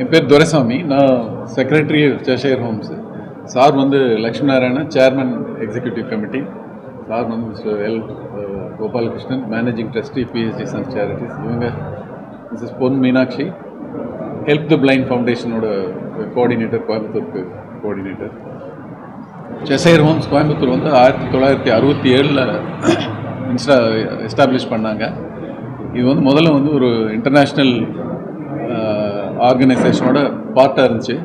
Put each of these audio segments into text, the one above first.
என் பேர் துரைசாமி. நான் secretary Cheshire Homes sir வந்து Lakshmi Narayanan chairman executive committee sir வந்து Mr L Gopalakrishnan managing trustee PhD son charities இவங்க Mrs Pon Meenakshi. Help the blind ஃபவுண்டேஷனோட coordinator கோயம்புத்தூருக்கு coordinator Cheshire Homes Coimbatore வந்து ஆயிரத்தி தொள்ளாயிரத்தி அறுபத்தி ஏழில் இன்ஸ்டா எஸ்டாப்ளிஷ் பண்ணாங்க. இது வந்து முதல்ல வந்து ஒரு இன்டர்நேஷ்னல் ஆர்கனைசேஷனோட பார்ட்டாக இருந்துச்சு.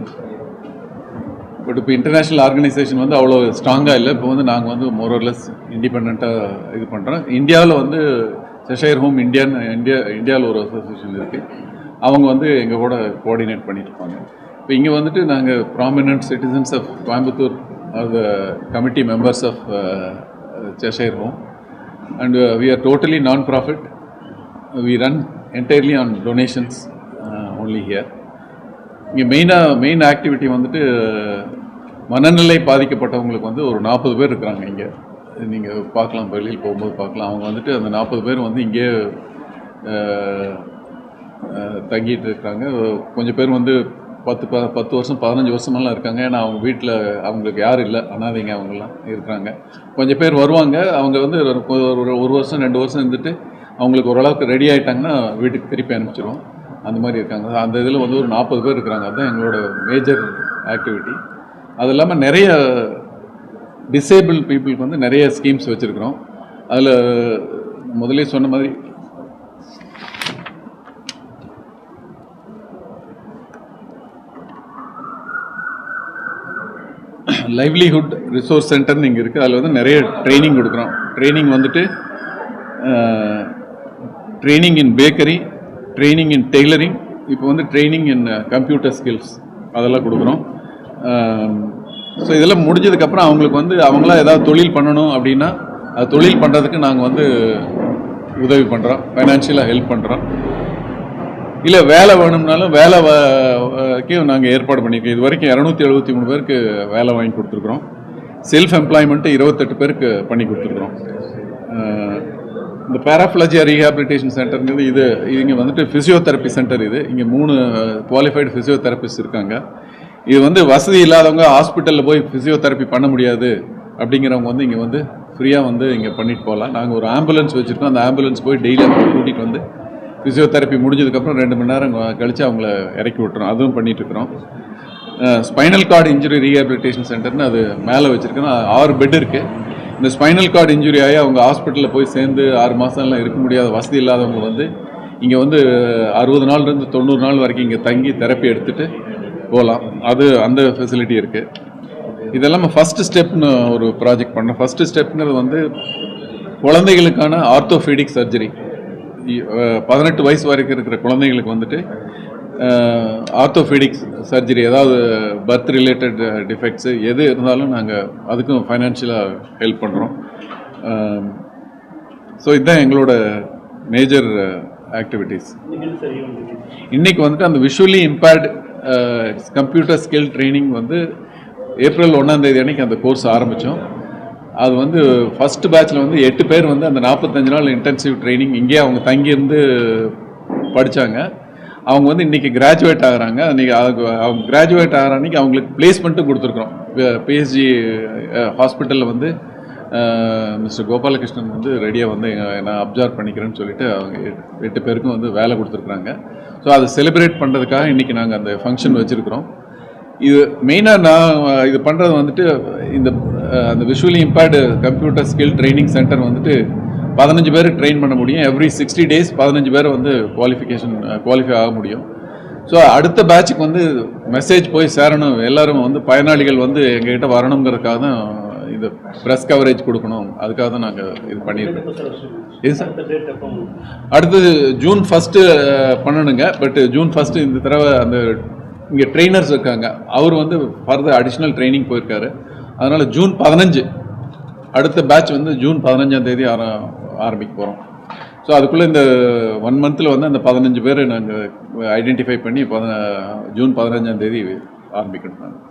பட் இப்போ இன்டர்நேஷ்னல் ஆர்கனைசேஷன் வந்து அவ்வளோ ஸ்ட்ராங்காக இல்லை. இப்போ வந்து நாங்கள் வந்து மோரோர்லெஸ் இண்டிபெண்ட்டாக இது பண்ணுறோம் இந்தியாவில் வந்து செஷயர் ஹோம் இந்தியன் இந்தியா இந்தியாவில் ஒரு அசோசியேஷன் இருக்குது அவங்க வந்து எங்கள் கூட கோஆர்டினேட் பண்ணியிருப்பாங்க இருப்பாங்க. இப்போ இங்கே வந்துட்டு நாங்கள் prominent citizens of Coimbatore are the committee members of Cheshire Home and we are totally non profit we run entirely on donations only here இங்கே மெயினாக மெயின் ஆக்டிவிட்டி வந்துட்டு மனநிலை பாதிக்கப்பட்டவங்களுக்கு வந்து ஒரு நாற்பது பேர் இருக்கிறாங்க இங்கே. நீங்கள் பார்க்கலாம் வெளியில் போகும்போது பார்க்கலாம். அவங்க வந்துட்டு அந்த நாற்பது பேர் வந்து இங்கே தங்கிட்டு இருக்காங்க. கொஞ்சம் பேர் வந்து பத்து ப பத்து வருஷம் பதினஞ்சு வருஷமெல்லாம் இருக்காங்க. ஏன்னா அவங்க வீட்டில் அவங்களுக்கு யாரும் இல்லை. அனாதைங்க அவங்கெல்லாம் இருக்கிறாங்க. கொஞ்சம் பேர் வருவாங்க. அவங்க வந்து ஒரு ஒரு- ஒரு வருஷம் ரெண்டு வருஷம் இருந்துட்டு அவங்களுக்கு ஓரளவுக்கு ரெடி ஆகிட்டாங்கன்னா வீட்டுக்கு திருப்பி அனுப்பிச்சிடுவோம் அந்த மாதிரி இருக்காங்க. அந்த இதில் வந்து ஒரு நாற்பது பேர் இருக்கிறாங்க. அதுதான் எங்களோட மேஜர் ஆக்டிவிட்டி அது இல்லாமல் நிறைய டிசேபிள் பீப்புளுக்கு வந்து நிறைய ஸ்கீம்ஸ் வச்சுருக்குறோம். அதில் முதலே சொன்ன மாதிரி லைவ்லிஹுட் ரிசோர்ஸ் சென்டர்னு இங்கே இருக்குது அதில் வந்து நிறைய ட்ரைனிங் கொடுக்குறோம். ட்ரைனிங் வந்துட்டு training in bakery training in tailoring இப்போ வந்து ட்ரைனிங் இன் கம்ப்யூட்டர் ஸ்கில்ஸ் அதெல்லாம் கொடுக்குறோம். Um, ஸோ இதெல்லாம் முடிஞ்சதுக்கப்புறம் அவங்களுக்கு வந்து அவங்களா ஏதாவது தொழில் பண்ணணும் அப்படின்னா அது தொழில் பண்ணுறதுக்கு நாங்கள் வந்து உதவி பண்ணுறோம் ஃபைனான்ஷியலாக ஹெல்ப் பண்ணுறோம் இல்லை வேலை வேணும்னாலும் வேலை நாங்கள் ஏற்பாடு பண்ணியிருக்கோம். இது வரைக்கும் இரநூத்தி எழுபத்தி மூணு பேருக்கு வேலை வாங்கி கொடுத்துருக்குறோம். செல்ஃப் எம்ப்ளாய்மெண்ட்டு இருபத்தெட்டு பேருக்கு பண்ணி கொடுத்துருக்குறோம். இந்த பேராஃபிளஜியா ரீஹாபிலிட்டேஷன் சென்டர்ங்கிறது இது இங்கே வந்துட்டு ஃபிசியோதெரப்பி சென்டர் இது. இங்கே மூணு குவாலிஃபைடு ஃபிசியோதெரபிஸ்ட் இருக்காங்க. இது வந்து வசதி இல்லாதவங்க ஹாஸ்பிட்டலில் போய் ஃபிசியோதெரப்பி பண்ண முடியாது அப்படிங்கிறவங்க வந்து இங்கே வந்து ஃப்ரீயாக வந்து இங்கே பண்ணிட்டு போகலாம் நாங்கள் ஒரு ஆம்புலன்ஸ் வச்சுருக்கோம். அந்த ஆம்புலன்ஸ் போய் டெய்லி அவங்க கூட்டிகிட்டு வந்து ஃபிசியோதெரப்பி முடிஞ்சதுக்கப்புறம் ரெண்டு மணி நேரம் கழித்து அவங்கள இறக்கி விட்டுறோம். அதுவும் பண்ணிகிட்ருக்குறோம் இருக்கிறோம். ஸ்பைனல் கார்டு இன்ஜுரி ரீஹாபிலிட்டேஷன் சென்டர்னு அது மேலே வச்சுருக்கோம். ஆறு பெட் இருக்குது இந்த ஸ்பைனல் கார்டு இன்ஜுரி ஆகி அவங்க ஹாஸ்பிட்டலில் போய் சேர்ந்து ஆறு மாதம்லாம் இருக்க முடியாத வசதி இல்லாதவங்க வந்து இங்கே வந்து அறுபது நாள்லேருந்து தொண்ணூறு நாள் வரைக்கும் இங்கே தங்கி தெரப்பி எடுத்துகிட்டு போகலாம். அது அந்த ஃபெசிலிட்டி இருக்குது இதெல்லாம் ஃபஸ்ட்டு ஸ்டெப்னு ஒரு ப்ராஜெக்ட் பண்ணோம். ஃபஸ்ட்டு ஸ்டெப்ங்கிறது வந்து குழந்தைகளுக்கான ஆர்த்தோஃபீடிக் சர்ஜரி பதினெட்டு வயசு வரைக்கும் இருக்கிற குழந்தைங்களுக்கு வந்துட்டு ஆர்த்தோஃபீடிக் சர்ஜரி ஏதாவது பர்த் ரிலேட்டட் டிஃபெக்ட்ஸு எது இருந்தாலும் நாங்கள் அதுக்கும் ஃபைனான்ஷியலாக ஹெல்ப் பண்ணுறோம் ஸோ இதுதான் எங்களோட மேஜர் ஆக்டிவிட்டீஸ் இன்றைக்கி வந்துட்டு அந்த visually impaired computer skill training வந்து ஏப்ரல் ஒன்றாந்தேதி அன்றைக்கி அன்னைக்கு அந்த கோர்ஸ் ஆரம்பித்தோம் அது வந்து ஃபர்ஸ்ட் பேட்ச்சில் வந்து எட்டு பேர் வந்து அந்த நாற்பத்தஞ்சு நாள் இன்டென்சிவ் ட்ரைனிங் இங்கேயே அவங்க தங்கியிருந்து படித்தாங்க அவங்க வந்து இன்றைக்கி கிராஜுவேட் ஆகுறாங்க. அன்றைக்கி அவங்க கிராஜுவேட் ஆகிற அன்றைக்கி அவங்களுக்கு பிளேஸ்மெண்ட்டும் கொடுத்துருக்குறோம். பிஎஸ்ஜி ஹாஸ்பிட்டலில் வந்து மிஸ்டர் கோபாலகிருஷ்ணன் வந்து ரெடியாக வந்து நான் அப்சர்வ் பண்ணிக்கிறேன்னு சொல்லிட்டு அவங்க எட்டு- எட்டு பேருக்கும் வந்து வேலை கொடுத்துருக்குறாங்க. ஸோ அதை செலிப்ரேட் பண்ணுறதுக்காக இன்றைக்கி நாங்கள் அந்த ஃபங்க்ஷன் வச்சுருக்கிறோம். இது மெயினாக நான் இது பண்ணுறது வந்துட்டு இந்த அந்த visually impaired computer skill training centre வந்துட்டு பதினஞ்சு பேர் ட்ரெயின் பண்ண முடியும். எவ்ரி சிக்ஸ்டி டேஸ் பதினஞ்சு பேர் வந்து குவாலிஃபிகேஷன் குவாலிஃபை ஆக முடியும். ஸோ அடுத்த பேட்சுக்கு வந்து மெசேஜ் போய் சேரணும். எல்லாரும் வந்து பயனாளிகள் வந்து எங்ககிட்ட வரணுங்கிறதுக்காக தான் இது ப்ரெஸ் கவரேஜ் கொடுக்கணும். அதுக்காக தான் நாங்கள் இது பண்ணியிருக்கோம். இது சார் அடுத்தது ஜூன் ஃபஸ்ட்டு பண்ணணுங்க. பட் ஜூன் ஃபஸ்ட்டு இந்த தடவை அந்த இங்கே ட்ரெயினர்ஸ் இருக்காங்க. அவர் வந்து ஃபர்தர் அடிஷ்னல் ட்ரைனிங் போயிருக்காரு. அதனால் ஜூன் பதினஞ்சு அடுத்த பேட்ச் வந்து ஜூன் பதினஞ்சாம் தேதி ஆர ஆரம்பிக்க போகிறோம் ஸோ அதுக்குள்ளே இந்த ஒன் மந்தில் வந்து அந்த பதினஞ்சு பேர் நாங்கள் ஐடென்டிஃபை பண்ணி பதின ஜூன் பதினஞ்சாம் தேதி ஆரம்பிக்கணும் நாங்கள்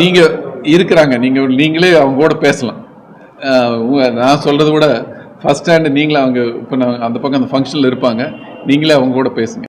நீங்கள் இருக்கிறாங்க. நீங்கள் நீங்களே அவங்க கூட பேசலாம். நான் சொல்கிறத விட ஃபர்ஸ்ட் ஸ்டாண்டு நீங்களே அவங்க இப்போ நான் அந்த பக்கம் அந்த ஃபங்க்ஷனில் இருப்பாங்க. நீங்களே அவங்க கூட பேசுங்க.